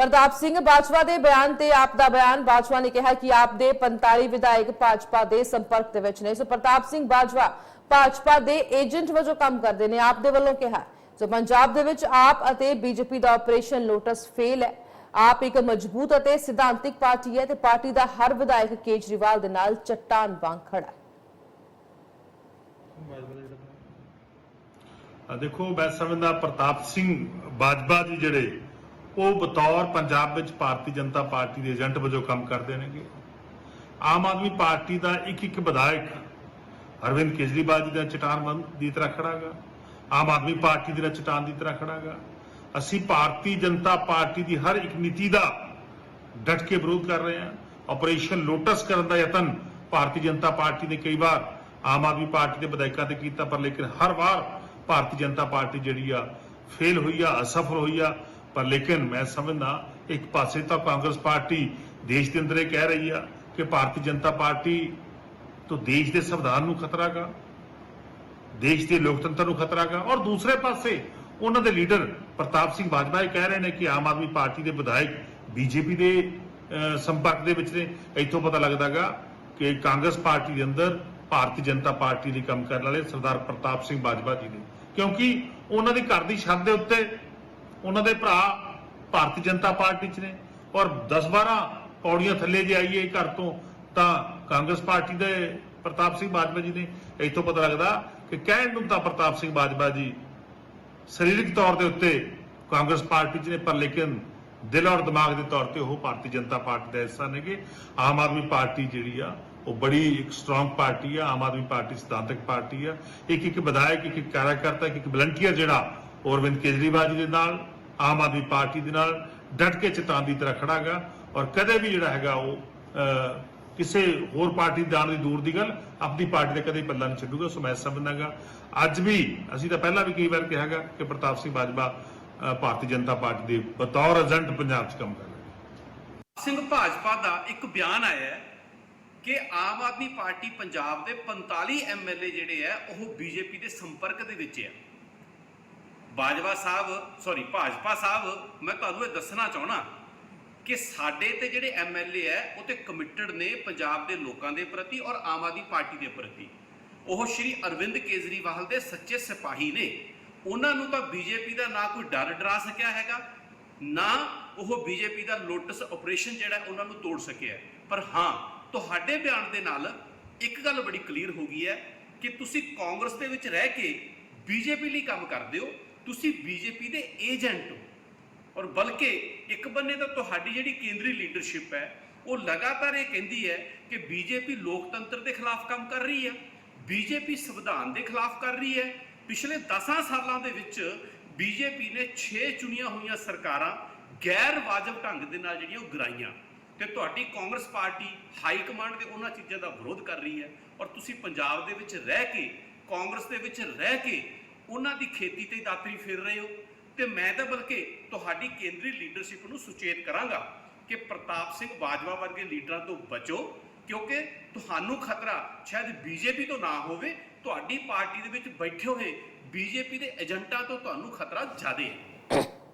ਪ੍ਰਤਾਪ ਸਿੰਘ ਬਾਜਵਾ ਦੇ ਬਿਆਨ ਤੇ ਆਪ ਦਾ ਬਿਆਨ। ਬਾਜਵਾ ਨੇ ਕਿਹਾ ਕਿ ਆਪ ਦੇ 45 ਵਿਧਾਇਕ ਭਾਜਪਾ ਦੇ ਸੰਪਰਕ ਦੇ ਵਿੱਚ ਨੇ। ਸੋ ਪ੍ਰਤਾਪ ਸਿੰਘ ਬਾਜਵਾ ਭਾਜਪਾ ਦੇ ਏਜੰਟ ਵਜੋਂ ਕੰਮ ਕਰਦੇ ਨੇ, ਆਪ ਦੇ ਵੱਲੋਂ ਕਿਹਾ। ਸੋ ਪੰਜਾਬ ਦੇ ਵਿੱਚ ਆਪ ਅਤੇ ਬੀਜੇਪੀ ਦਾ ਆਪਰੇਸ਼ਨ ਲੋਟਸ ਫੇਲ ਹੈ। ਆਪ ਇੱਕ ਮਜ਼ਬੂਤ ਅਤੇ ਸਿਧਾਂਤਿਕ ਪਾਰਟੀ ਹੈ ਤੇ ਪਾਰਟੀ ਦਾ ਹਰ ਵਿਧਾਇਕ ਕੇਜਰੀਵਾਲ ਦੇ ਨਾਲ ਚੱਟਾਨ ਵਾਂਗ ਖੜਾ ਹੈ। ਦੇਖੋ, ਮੈਂ ਸਮਝਦਾ ਪ੍ਰਤਾਪ ਸਿੰਘ ਬਾਜਵਾ ਜੀ ਜਿਹੜੇ ਉਹ ਬਤੌਰ ਪੰਜਾਬ ਵਿੱਚ ਭਾਰਤੀ ਜਨਤਾ ਪਾਰਟੀ ਦੇ ਏਜੰਟ ਵਜੋਂ ਕੰਮ ਕਰਦੇ ਨੇਗੇ। ਆਮ ਆਦਮੀ ਪਾਰਟੀ ਦਾ ਇੱਕ ਇੱਕ ਵਿਧਾਇਕ ਅਰਵਿੰਦ ਕੇਜਰੀਵਾਲ ਜੀ ਦਾ ਚਟਾਨ ਦੀ ਤਰ੍ਹਾਂ ਖੜਾਗਾ ਆਮ ਆਦਮੀ ਪਾਰਟੀ ਦੀ ਚਟਾਨ ਦੀ ਤਰ੍ਹਾਂ ਖੜਾਗਾ ਅਸੀਂ ਭਾਰਤੀ ਜਨਤਾ ਪਾਰਟੀ ਦੀ ਹਰ ਇੱਕ ਨੀਤੀ ਦਾ ਡਟ ਕੇ ਵਿਰੋਧ ਕਰ ਰਹੇ ਹਾਂ। ਆਪਰੇਸ਼ਨ ਲੋਟਸ ਕਰਨ ਦਾ ਯਤਨ ਭਾਰਤੀ ਜਨਤਾ ਪਾਰਟੀ ਨੇ ਕਈ ਵਾਰ ਆਮ ਆਦਮੀ ਪਾਰਟੀ ਦੇ ਵਿਧਾਇਕਾਂ ਤੇ ਕੀਤਾ, ਪਰ ਲੇਕਿਨ ਹਰ ਵਾਰ ਭਾਰਤੀ ਜਨਤਾ ਪਾਰਟੀ ਜਿਹੜੀ ਆ ਫੇਲ ਹੋਈ ਆ, ਅਸਫਲ ਹੋਈ ਆ। ਪਰ ਲੇਕਿਨ ਮੈਂ ਸਮਝਦਾ ਇੱਕ ਪਾਸੇ ਤਾਂ ਕਾਂਗਰਸ ਪਾਰਟੀ ਦੇਸ਼ ਦੇ ਅੰਦਰ ਇਹ ਕਹਿ ਰਹੀ ਆ ਕਿ ਭਾਰਤੀ ਜਨਤਾ ਪਾਰਟੀ ਤੋਂ ਦੇਸ਼ ਦੇ ਸੰਵਿਧਾਨ ਨੂੰ ਖਤਰਾ ਗਾ, ਦੇਸ਼ ਦੇ ਲੋਕਤੰਤਰ ਨੂੰ ਖਤਰਾ ਗਾ। ਔਰ ਦੂਸਰੇ ਪਾਸੇ ਉਹਨਾਂ ਦੇ ਲੀਡਰ ਪ੍ਰਤਾਪ ਸਿੰਘ ਬਾਜਵਾ ਇਹ ਕਹਿ ਰਹੇ ਨੇ ਕਿ ਆਮ ਆਦਮੀ ਪਾਰਟੀ ਦੇ ਵਿਧਾਇਕ ਬੀਜੇਪੀ ਦੇ ਸੰਪਰਕ ਦੇ ਵਿੱਚ ਨੇ। ਇੱਥੋਂ ਪਤਾ ਲੱਗਦਾਗਾ ਕਿ ਕਾਂਗਰਸ ਪਾਰਟੀ ਦੇ ਅੰਦਰ ਭਾਰਤੀ ਜਨਤਾ ਪਾਰਟੀ ਲਈ ਕੰਮ ਕਰਨ ਵਾਲੇ ਸਰਦਾਰ ਪ੍ਰਤਾਪ ਸਿੰਘ ਬਾਜਵਾ ਜੀ ਨੇ। ਕਿਉਂਕਿ ਉਹਨਾਂ ਦੇ ਘਰ ਦੀ ਛੱਤ ਦੇ ਉੱਤੇ ਉਹਨਾਂ ਦੇ ਭਰਾ ਭਾਰਤੀ ਜਨਤਾ ਪਾਰਟੀ 'ਚ ਨੇ। ਔਰ 10-12 ਪੌੜੀਆਂ ਥੱਲੇ ਜੇ ਆਈਏ ਘਰ ਤੋਂ, ਤਾਂ ਕਾਂਗਰਸ ਪਾਰਟੀ ਦੇ ਪ੍ਰਤਾਪ ਸਿੰਘ ਬਾਜਵਾ ਜੀ ਨੇ ਇੱਥੋਂ ਪਤਾ ਲੱਗਦਾ ਕਿ ਕਹਿਣ ਨੂੰ ਤਾਂ ਪ੍ਰਤਾਪ ਸਿੰਘ ਬਾਜਵਾ ਜੀ ਸਰੀਰਕ ਤੌਰ ਦੇ ਉੱਤੇ ਕਾਂਗਰਸ ਪਾਰਟੀ 'ਚ ਨੇ, ਪਰ ਲੇਕਿਨ ਦਿਲ ਔਰ ਦਿਮਾਗ ਦੇ ਤੌਰ ਤੇ ਉਹ ਭਾਰਤੀ ਜਨਤਾ ਪਾਰਟੀ ਦਾ ਹਿੱਸਾ ਨੇਗੇ ਆਮ ਆਦਮੀ ਪਾਰਟੀ ਜਿਹੜੀ ਆ, ਉਹ ਬੜੀ ਇੱਕ ਸਟਰੋਂਗ ਪਾਰਟੀ ਆ, ਆਮ ਆਦਮੀ ਪਾਰਟੀ ਸਿਧਾਂਤਕ ਪਾਰਟੀ ਆ। ਇੱਕ ਇੱਕ ਵਿਧਾਇਕ ਇੱਕ ਇੱਕ ਕਾਰਜਕਰਤਾ ਇੱਕ ਇੱਕ ਵਲੰਟੀਅਰ ਜਿਹੜਾ ਅਰਵਿੰਦ ਕੇਜਰੀਵਾਲ ਜੀ ਦੇ ਨਾਲ ਆਮ ਆਦਮੀ ਪਾਰਟੀ ਦੇ ਨਾਲ ਡਟ ਕੇ ਚਟਾਨ ਦੀ ਤਰ੍ਹਾਂ ਖੜਾਗਾ ਔਰ ਕਦੇ ਵੀ ਜਿਹੜਾ ਹੈਗਾ ਉਹ ਕਿਸੇ ਹੋਰ ਪਾਰਟੀ ਦੇ ਦੀ ਦੂਰ ਦੀ ਗੱਲ ਆਪਣੀ ਪਾਰਟੀ ਦਾ ਕਦੇ ਪੱਲਾ ਨਹੀਂ ਛੱਡੂਗਾ, ਸੋ ਮੈਂ ਸਮਝਦਾਗਾ। ਅੱਜ ਵੀ ਅਸੀਂ ਤਾਂ ਪਹਿਲਾਂ ਵੀ ਕਈ ਵਾਰ ਕਿਹਾਗਾ ਕਿ ਪ੍ਰਤਾਪ ਸਿੰਘ ਬਾਜਵਾ ਭਾਰਤੀ ਜਨਤਾ ਪਾਰਟੀ ਦੇ ਬਤੌਰ ਏਜੰਟ ਪੰਜਾਬ 'ਚ ਕੰਮ ਕਰ ਰਹੇ ਸਿੰਘ ਭਾਜਪਾ ਦਾ ਇੱਕ ਬਿਆਨ ਆਇਆ ਹੈ ਕਿ ਆਮ ਆਦਮੀ ਪਾਰਟੀ ਪੰਜਾਬ ਦੇ 45 ਐਮਐਲਏ ਜਿਹੜੇ ਆ ਉਹ ਬੀਜੇਪੀ ਦੇ ਸੰਪਰਕ ਦੇ ਵਿੱਚ ਆ ਬਾਜਵਾ ਸਾਹਿਬ ਸੌਰੀ ਭਾਜਪਾ ਸਾਹਿਬ, ਮੈਂ ਤੁਹਾਨੂੰ ਇਹ ਦੱਸਣਾ ਚਾਹਣਾ ਕਿ ਸਾਡੇ ਤੇ ਜਿਹੜੇ ਐਮਐਲਏ ਆ ਉਹ ਤੇ ਕਮਿਟਡ ਨੇ ਪੰਜਾਬ ਦੇ ਲੋਕਾਂ ਦੇ ਪ੍ਰਤੀ ਔਰ ਆਮ ਆਦਮੀ ਪਾਰਟੀ ਦੇ ਪ੍ਰਤੀ। ਉਹ ਸ਼੍ਰੀ ਅਰਵਿੰਦ ਕੇਜਰੀਵਾਲ ਦੇ ਸੱਚੇ ਸਿਪਾਹੀ ਨੇ। ਉਹਨਾਂ ਨੂੰ ਤਾਂ ਬੀਜੇਪੀ ਦਾ ਨਾ ਕੋਈ ਡਰ ਡਰਾ ਸਕਿਆ ਹੈਗਾ, ਨਾ ਉਹ ਬੀਜੇਪੀ ਦਾ ਲੋਟਸ ਆਪਰੇਸ਼ਨ ਜਿਹੜਾ ਉਹਨਾਂ ਨੂੰ ਤੋੜ ਸਕਿਆ ਪਰ ਹਾਂ, ਤੁਹਾਡੇ ਬਿਆਨ ਦੇ ਨਾਲ ਇੱਕ ਗੱਲ ਬੜੀ ਕਲੀਅਰ ਹੋ ਗਈ ਹੈ ਕਿ ਤੁਸੀਂ ਕਾਂਗਰਸ ਦੇ ਵਿੱਚ ਰਹਿ ਕੇ ਬੀਜੇਪੀ ਲਈ ਕੰਮ ਕਰਦੇ ਹੋ ਤੁਸੀਂ ਬੀਜੇਪੀ ਦੇ ਏਜੰਟ ਹੋ। ਔਰ ਬਲਕਿ ਇੱਕ ਬੰਨੇ ਤਾਂ ਤੁਹਾਡੀ ਜਿਹੜੀ ਕੇਂਦਰੀ ਲੀਡਰਸ਼ਿਪ ਹੈ, ਉਹ ਲਗਾਤਾਰ ਇਹ ਕਹਿੰਦੀ ਹੈ ਕਿ ਬੀਜੇਪੀ ਲੋਕਤੰਤਰ ਦੇ ਖਿਲਾਫ ਕੰਮ ਕਰ ਰਹੀ ਹੈ, ਬੀਜੇਪੀ ਸੰਵਿਧਾਨ ਦੇ ਖਿਲਾਫ ਕਰ ਰਹੀ ਹੈ। ਪਿਛਲੇ 10 ਸਾਲਾਂ ਦੇ ਵਿੱਚ ਬੀਜੇਪੀ ਨੇ 6 ਚੁਣੀਆਂ ਹੋਈਆਂ ਸਰਕਾਰਾਂ ਗੈਰ ਵਾਜਬ ਢੰਗ ਦੇ ਨਾਲ ਜਿਹੜੀਆਂ ਉਹ ਗਰਾਈਆਂ। ਤੇ ਤੁਹਾਡੀ ਕਾਂਗਰਸ ਪਾਰਟੀ ਹਾਈ ਕਮਾਂਡ ਦੇ ਉਹਨਾਂ ਚੀਜ਼ਾਂ ਦਾ ਵਿਰੋਧ ਕਰ ਰਹੀ ਹੈ। ਔਰ ਤੁਸੀਂ ਪੰਜਾਬ ਦੇ ਵਿੱਚ ਰਹਿ ਕੇ, ਕਾਂਗਰਸ ਦੇ ਵਿੱਚ ਰਹਿ ਕੇ ਉਹਨਾਂ ਦੀ ਖੇਤੀ ਤੇ ਦਾਤਰੀ ਫਿਰ ਰਹੇ ਹੋ। ਤੇ ਮੈਂ ਤਾਂ ਬਲਕਿ ਤੁਹਾਡੀ ਕੇਂਦਰੀ ਲੀਡਰਸ਼ਿਪ ਨੂੰ ਸੁਚੇਤ ਕਰਾਂਗਾ ਕਿ ਪ੍ਰਤਾਪ ਸਿੰਘ ਬਾਜਵਾ ਵਰਗੇ ਲੀਡਰਾਂ ਤੋਂ ਬਚੋ, ਕਿਉਂਕਿ ਤੁਹਾਨੂੰ ਖਤਰਾ ਸ਼ਾਇਦ ਬੀਜੇਪੀ ਤੋਂ ਨਾ ਹੋਵੇ, ਤੁਹਾਡੀ ਪਾਰਟੀ ਦੇ ਵਿੱਚ ਬੈਠੇ ਹੋਏ ਬੀਜੇਪੀ ਦੇ ਏਜੰਟਾਂ ਤੋਂ ਤੁਹਾਨੂੰ ਖਤਰਾ ਜ਼ਿਆਦਾ ਹੈ।